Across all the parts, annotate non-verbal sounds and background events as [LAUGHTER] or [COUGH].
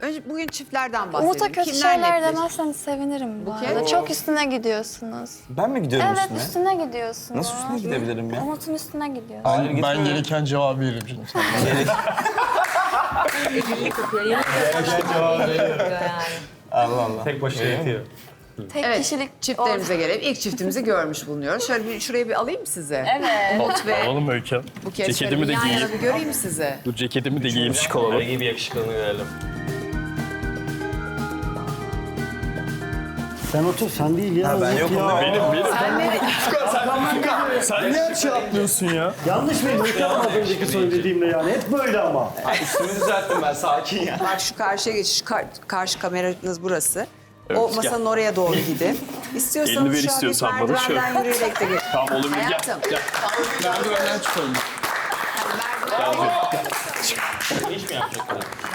Önce bugün çiftlerden bahsedelim. Umut'a kötü Kimler şeyler netleşti? demezseniz sevinirim bu Buket? arada. Çok üstüne gidiyorsunuz. Ben mi gidiyorum Evet üstüne? üstüne gidiyorsunuz. Nasıl üstüne gidebilirim ya? Umut'un üstüne gidiyorsunuz. Hayır, Ben gitmiyorum. gereken cevabı veririm şimdi sana. [LAUGHS] Allah Allah. Tek başına yetiyor. Tek Evet, kişilik çiftlerimize gelelim. İlk çiftimizi görmüş bulunuyoruz. Şöyle bir şuraya bir alayım size. Evet. Umut ve Alalım Öykü. Buket Ceketimi de yan yana giyeyim. bir göreyim sizi. Dur ceketimi de giyeyim şık olalım. gibi yakışıklılığını görelim. Sen otur, sen değil ya. ben Umut yokum ya. Benim, benim. Sen niye her şey atlıyorsun ya? Yanlış mıyım? Hanım az önceki söylediğimle yani. Hep böyle ama. Üstümü düzelttim ben sakin ya. Bak şu karşıya geç. Şu kar- karşı kameranız burası. Evet, o masanın oraya doğru gidin. İstiyorsanız Elini ver istiyorsan bana, şöyle. merdivenden yürüyerek de gel. Tamam olur? Gel. Hayatım. Gel. Merdivenden çıkalım. İş mi yapacaklar? sabredersin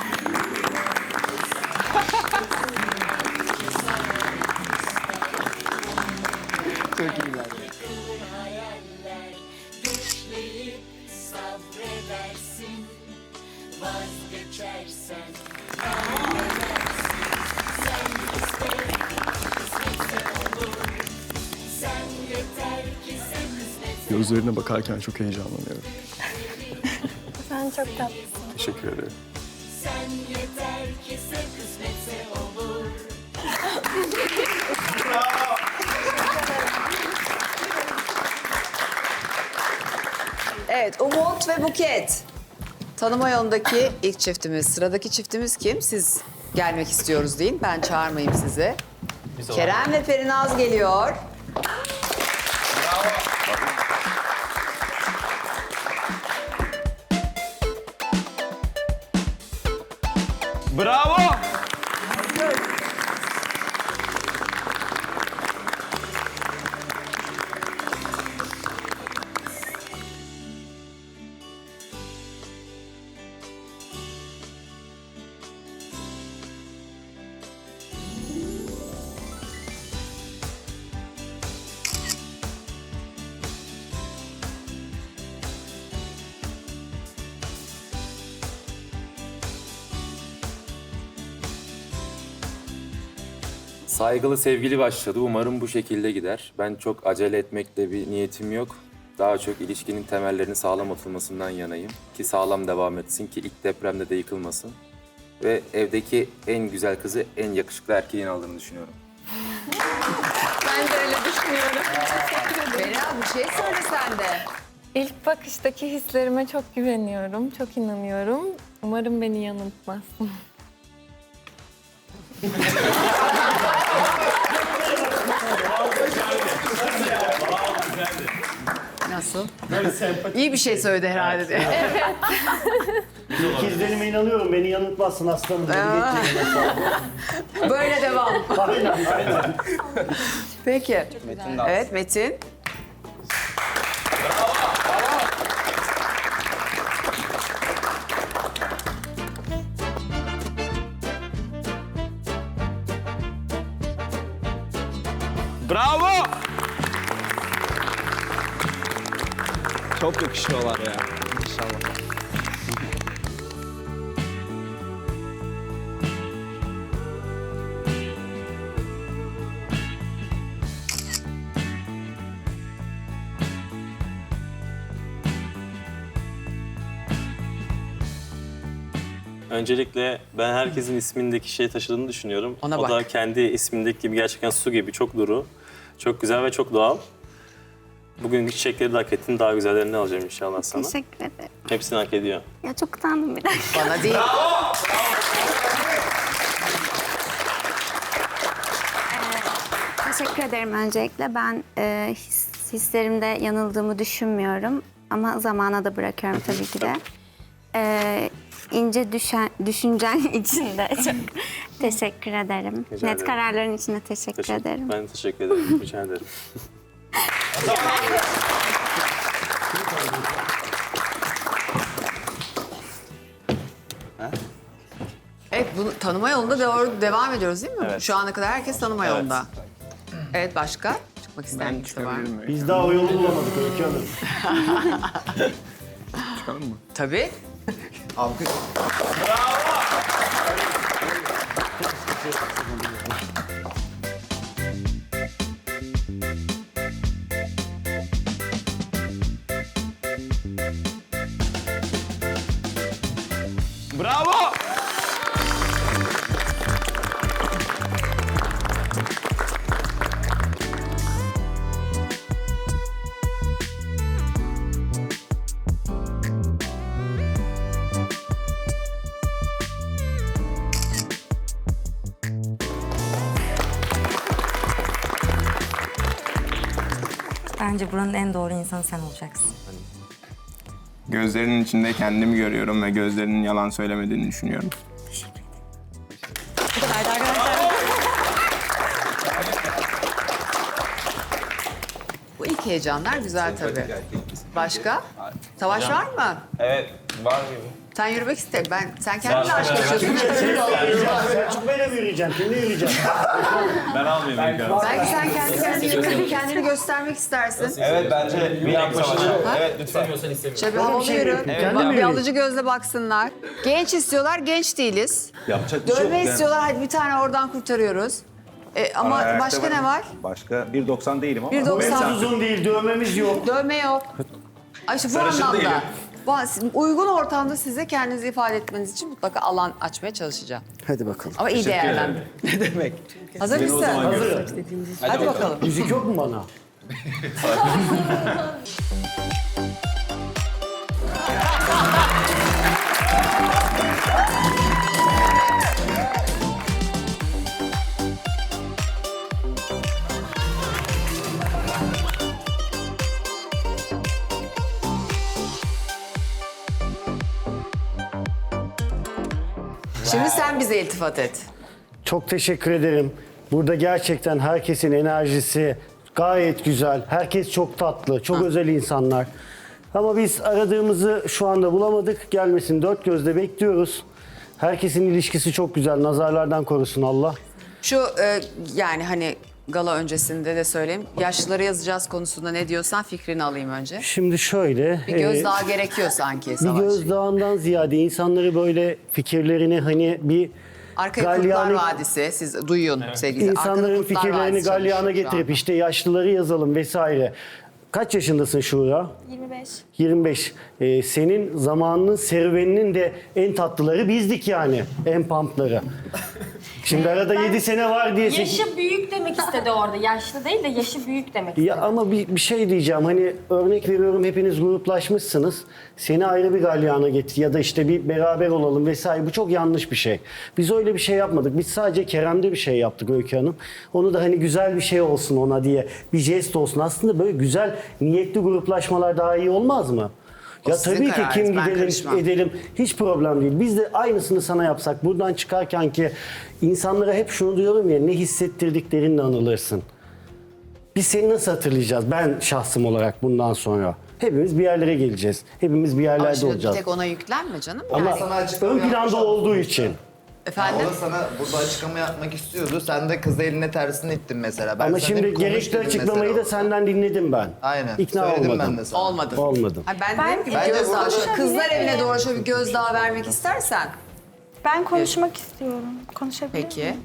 Gözlerine bakarken çok heyecanlanıyorum. [LAUGHS] Sen çok tatlısın. Teşekkür ederim. sen yeter ki sen kısmetse olur [LAUGHS] Evet, Umut ve Buket. Tanıma yolundaki ilk çiftimiz. Sıradaki çiftimiz kim? Siz gelmek istiyoruz deyin. Ben çağırmayayım sizi. Kerem ve Perinaz geliyor. Bravo! Saygılı sevgili başladı. Umarım bu şekilde gider. Ben çok acele etmekte bir niyetim yok. Daha çok ilişkinin temellerinin sağlam atılmasından yanayım. Ki sağlam devam etsin ki ilk depremde de yıkılmasın. Ve evdeki en güzel kızı en yakışıklı erkeğin aldığını düşünüyorum. Ben de öyle düşünüyorum. Perinaz bir şey söyle sen de. İlk bakıştaki hislerime çok güveniyorum, çok inanıyorum. Umarım beni yanıltmazsın. [LAUGHS] Nasıl? İyi bir şey söyledi herhalde. diye. İkizlerime inanıyorum. Beni yanıltmazsın aslanım. Beni geçeceğim hesabı. Böyle devam. Aynen, aynen. Peki. Evet Metin. Çok yakışıyorlar ya. İnşallah. Öncelikle ben herkesin ismindeki şey taşıdığını düşünüyorum. Ona o bak. da kendi ismindeki gibi gerçekten su gibi çok duru. Çok güzel ve çok doğal. Bugünkü çiçekleri de hak ettin. Daha güzellerini alacağım inşallah sana. Teşekkür ederim. Hepsini hak ediyor. Ya çok utandım bir dakika. Bana değil. Teşekkür ederim öncelikle. Ben e, his, hislerimde yanıldığımı düşünmüyorum. Ama zamana da bırakıyorum tabii ki de. E, ince düşen, düşüncen [LAUGHS] için de [LAUGHS] çok teşekkür ederim. Rica Net ederim. kararların için de teşekkür, Teşekkür, ederim. ben teşekkür ederim. Rica ederim. [LAUGHS] Evet, bunu tanıma yolunda doğru devam ediyoruz değil mi? Evet. Şu ana kadar herkes tanıma Evet. yolunda. Evet, başka? Çıkmak isteyen kimse var mı? Biz daha o yolu bulamadık Öykü Hanım. [LAUGHS] Çıkalım mı? Tabii. Alkış. Bence buranın en doğru insanı sen olacaksın. Gözlerinin içinde kendimi görüyorum ve gözlerinin yalan söylemediğini düşünüyorum. Bu kadardı arkadaşlar. Bu ilk heyecanlar güzel tabii. Başka? Savaş var mı? Evet, var gibi. Sen yürümek iste. Ben sen kendin aşk yaşıyorsun. Selçuk Bey'le mi yürüyeceksin? Kimle yürüyeceksin? Ben almayayım önce. Belki sen kendi kendini, kendini göstermek istersin. Evet, bence bir yaklaşalım. Evet, lütfen. Şöyle bir havalı şey yürü. yapayım? Bir, alıcı gözle baksınlar. Genç istiyorlar, genç değiliz. Yapacak bir şey Dövme yok. istiyorlar, hadi bir tane oradan kurtarıyoruz. E, ama Ayakta başka ne var? Başka 1.90 değilim ama. 1.90. Uzun değil, dövmemiz yok. Dövme yok. Ay işte bu Sarışın anlamda. değilim. Bu, uygun ortamda size kendinizi ifade etmeniz için mutlaka alan açmaya çalışacağım. Hadi bakalım. Ama iyi değerlendirin. [LAUGHS] Ne demek? Hazır mısın? Hazırım. Hadi bakalım. Müzik yok mu bana? [LAUGHS] Şimdi sen bize iltifat et. Çok teşekkür ederim. Burada gerçekten herkesin enerjisi gayet güzel. Herkes çok tatlı, çok özel insanlar. Ama biz aradığımızı şu anda bulamadık. Gelmesin dört gözle bekliyoruz. Herkesin ilişkisi çok güzel. Nazarlardan korusun Allah. Şu e, yani hani gala öncesinde de söyleyeyim. Yaşlıları yazacağız konusunda ne diyorsan fikrini alayım önce. Şimdi şöyle... Bir e, gözdağı gerekiyor sanki bir Savaş. gözdağından ziyade insanları böyle fikirlerini hani bir Arkaya Kurtlar galyana- Vadisi siz duyun sevgili. Arkada insanların Kurtlar fikirlerini galyana getirip işte yaşlıları yazalım vesaire. Kaç yaşındasın Şura? 25. 25. Ee, senin zamanının serüveninin de en tatlıları bizdik yani. En pampları. Şimdi arada 7 sene var diye... Yaşı büyük demek istedi orada. Yaşlı değil de yaşı büyük demek istedi. Ya ama bir, bir şey diyeceğim hani örnek veriyorum hepiniz gruplaşmışsınız. Seni ayrı bir galyana getir ya da işte bir beraber olalım vesaire bu çok yanlış bir şey. Biz öyle bir şey yapmadık. Biz sadece Kerem'de bir şey yaptık Öykü Hanım. Onu da hani güzel bir şey olsun ona diye bir jest olsun. Aslında böyle güzel niyetli gruplaşmalar daha iyi olmaz mı? O Ya sizin tabii ki kararınız, kim ben gidelim karışmam. edelim hiç problem değil. Biz de aynısını sana yapsak buradan çıkarken ki insanlara hep şunu diyorum ya ne hissettirdiklerinle anılırsın. Biz seni nasıl hatırlayacağız? Ben şahsım olarak bundan sonra. Hepimiz bir yerlere geleceğiz. Hepimiz bir Ama yerlerde şimdi bir olacağız. tek ona yüklenme canım. Ama Yani, ön planda olduğu için. Efendim? O da sana burada açıklama yapmak istiyordu. Sen de kızı eline tersini ittin mesela. Ben Ama şimdi hep konuş gerekli dedim açıklamayı mesela da senden dinledim ben. Aynen. İkna Söyledim olmadım. ben de sana. Olmadı. Olmadım. Ha, ben, Ben- dedim ki bir Ben de gözdağı. burada- Kızlar evine doğru şöyle bir gözdağı vermek istersen. Ben konuşmak istiyorum. Konuşabilir Peki. miyim?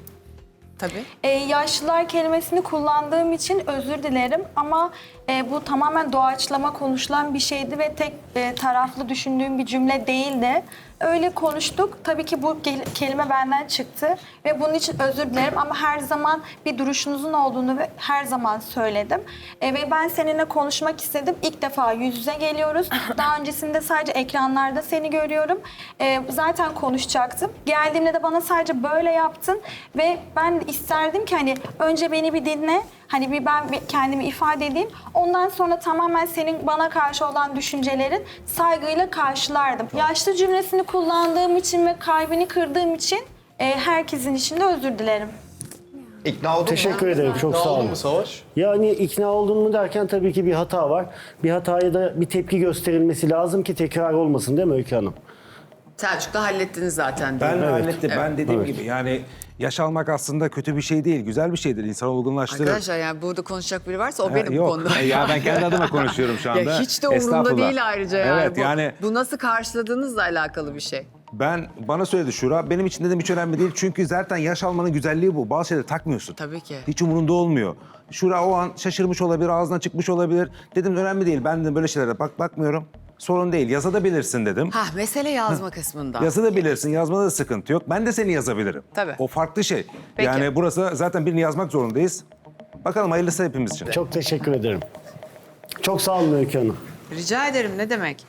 Tabii. Ee, yaşlılar kelimesini kullandığım için özür dilerim ama e, bu tamamen doğaçlama konuşulan bir şeydi ve tek e, taraflı düşündüğüm bir cümle değildi. Öyle konuştuk. Tabii ki bu kelime benden çıktı ve bunun için özür dilerim ama her zaman bir duruşunuzun olduğunu ve her zaman söyledim. E, ve ben seninle konuşmak istedim. İlk defa yüz yüze geliyoruz. Daha öncesinde sadece ekranlarda seni görüyorum. E, zaten konuşacaktım. Geldiğimde de bana sadece böyle yaptın ve ben isterdim ki hani önce beni bir dinle. Hani bir ben bir kendimi ifade edeyim. Ondan sonra tamamen senin bana karşı olan düşüncelerin saygıyla karşılardım. Yaşlı cümlesini kullandığım için ve kalbini kırdığım için e, herkesin içinde özür dilerim. İkna oldun mu? Teşekkür ederim. Çok sağ olun. Savaş? Yani ikna oldun mu derken tabii ki bir hata var. Bir hataya da bir tepki gösterilmesi lazım ki tekrar olmasın değil mi Öykü Hanım? Selçuk'ta hallettiniz zaten. Ben mi? hallettim. Ben dediğim Evet. gibi yani yaş almak aslında kötü bir şey değil. Güzel bir şeydir. İnsanı olgunlaştırır. Arkadaşlar yani burada konuşacak biri varsa o benim yok. konuda. Ya ben kendi adıma konuşuyorum şu anda. Ya hiç de umurumda değil ayrıca yani. Evet bu, yani bu nasıl karşıladığınızla alakalı bir şey. ben bana söyledi Şura. Benim için dedim hiç önemli değil. Çünkü zaten yaş almanın güzelliği bu. Bazı şeyleri takmıyorsun. Tabii ki. Hiç umurunda olmuyor. Şura o an şaşırmış olabilir, ağzına çıkmış olabilir. Dedim önemli değil. Ben de böyle şeylere bak bakmıyorum. Sorun değil. Yazabilirsin dedim. Ha mesele yazma kısmında. Yazabilirsin. Yazmada da sıkıntı yok. Ben de seni yazabilirim. Tabii. O farklı şey. Peki. Yani burası zaten birini yazmak zorundayız. Bakalım hayırlısı hepimiz için. Çok teşekkür ederim. Çok sağ olun Öykü Hanım. Rica ederim ne demek.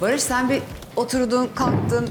Barış sen bir oturdun kalktın